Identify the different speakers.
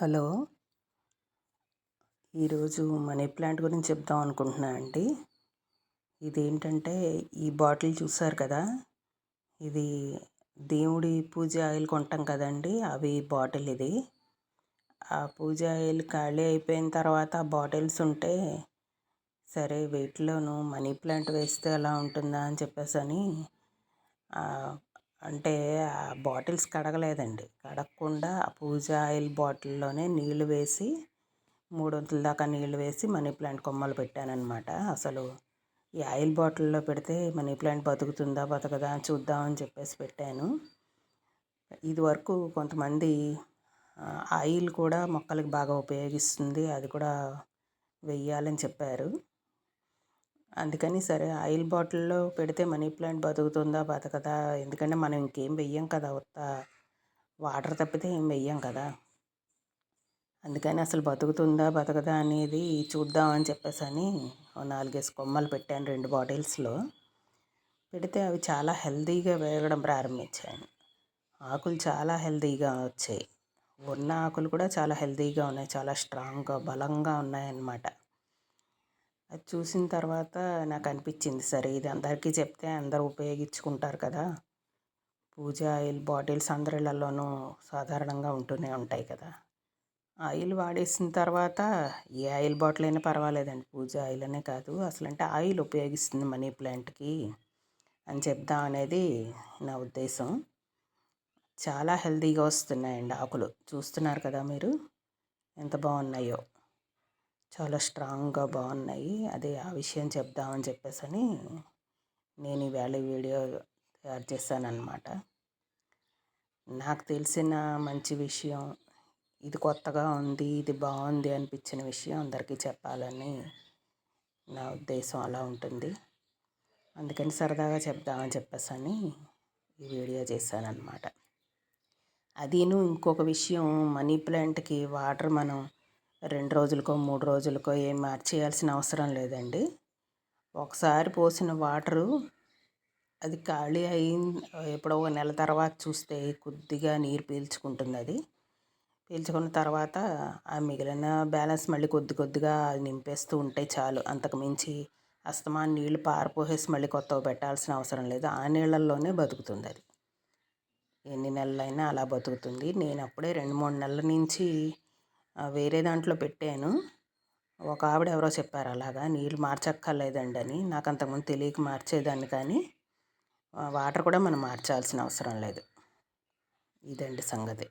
Speaker 1: Hello. ఈరోజు money plant గురించి చెప్దాం అనుకుంటున్నా అండి. ఇదేంటంటే ఈ బాటిల్ చూసారు కదా? ఇది దేవుడి పూజ ఆయిల్ కొంటాం కదండి అవి బాటిల్ ఇది. ఆ పూజ ఆయిల్ ఖాళీ అయిపోయిన తర్వాత బాటిల్స్ ఉంటే సరే వీటిలోనూ మనీ ప్లాంట్ వేస్తే ఎలా ఉంటుందా అని చెప్పేసి అని అంటే ఆ బాటిల్స్ కడగలేదండి. కడగకుండా ఆ పూజ ఆయిల్ బాటిల్లోనే నీళ్ళు వేసి మూడు వంతుల దాకా నీళ్ళు వేసి మనీ ప్లాంట్ కొమ్మలు పెట్టానన్నమాట. అసలు ఈ ఆయిల్ బాటిల్లో పెడితే మనీ ప్లాంట్ బతుకుతుందా బతకదా అని చూద్దామని చెప్పేసి పెట్టాను. ఇది వరకు కొంతమంది ఆయిల్ కూడా మొక్కలకి బాగా ఉపయోగిస్తుంది అది కూడా వెయ్యాలని చెప్పారు. అందుకని సరే ఆయిల్ బాటిల్లో పెడితే మనీ ప్లాంట్ బతుకుతుందా బతకదా? ఎందుకంటే మనం ఇంకేం వెయ్యం కదా ఉత్త. వాటర్ తప్పితే ఏం వెయ్యం కదా. అందుకని అసలు బతుకుతుందా బతకదా అనేది చూద్దామని చెప్పేసి అని నాలుగేసి కొమ్మలు పెట్టాను రెండు బాటిల్స్లో. పెడితే అవి చాలా హెల్తీగా పెరగడం ప్రారంభించాను ఆకులు చాలా హెల్తీగా వచ్చాయి. ఉన్న ఆకులు కూడా చాలా హెల్తీగా ఉన్నాయి చాలా స్ట్రాంగ్గా బలంగా ఉన్నాయన్నమాట. అది చూసిన తర్వాత నాకు అనిపించింది సరే ఇది అందరికీ చెప్తే అందరూ ఉపయోగించుకుంటారు కదా. పూజ ఆయిల్ బాటిల్స్ అందరిళ్ళలోనూ సాధారణంగా ఉంటూనే ఉంటాయి కదా. ఆయిల్ వాడేసిన తర్వాత ఏ ఆయిల్ బాటిల్ అయినా పర్వాలేదండి. పూజ ఆయిల్ అనే కాదు. అసలు అంటే ఆయిల్ ఉపయోగిస్తుంది మనీ ప్లాంట్కి అని చెప్దాం అనేది నా ఉద్దేశం. చాలా హెల్తీగా వస్తున్నాయండి ఆకులు. చూస్తున్నారు కదా మీరు? ఎంత బాగున్నాయో. చాలా స్ట్రాంగ్గా బాగున్నాయి అదే ఆ విషయం చెప్దామని చెప్పేసి అని నేను ఈవేళ వీడియో తయారు చేశానన్నమాట. నాకు తెలిసిన మంచి విషయం ఇది కొత్తగా ఉంది ఇది బాగుంది అనిపించిన విషయం అందరికీ చెప్పాలని నా ఉద్దేశం అలా ఉంటుంది. అందుకని సరదాగా చెప్దామని చెప్పేసి అని ఈ వీడియో చేశానన్నమాట. అదీను ఇంకొక విషయం మనీ ప్లాంట్కి వాటర్ మనం రెండు రోజులకో మూడు రోజులకో ఏం మార్చేయాల్సిన అవసరం లేదండి. ఒకసారి పోసిన వాటరు అది ఖాళీ అయి ఎప్పుడో ఒక నెల తర్వాత చూస్తే కొద్దిగా నీరు పీల్చుకుంటుంది అది. పీల్చుకున్న తర్వాత ఆ మిగిలిన బ్యాలెన్స్ మళ్ళీ కొద్ది కొద్దిగా నింపేస్తూ ఉంటే చాలు. అంతకు మించి అస్తమాన్ నీళ్ళు పారిపోసేసి మళ్ళీ కొత్తవి పెట్టాల్సిన అవసరం లేదు. ఆ నీళ్ళల్లోనే బతుకుతుంది అది. ఎన్ని నెలలైనా అలా బతుకుతుంది. నేను అప్పుడే రెండు మూడు నెలల నుంచి వేరే దాంట్లో పెట్టాను. ఒక ఆవిడ ఎవరో చెప్పారు అలాగా నీళ్ళు మార్చక్కర్లేదండి అని నాకు అంతకుముందు తెలియక మార్చేదాన్ని కానీ వాటర్ కూడా మనం మార్చాల్సిన అవసరం లేదు. ఇదండి సంగతి.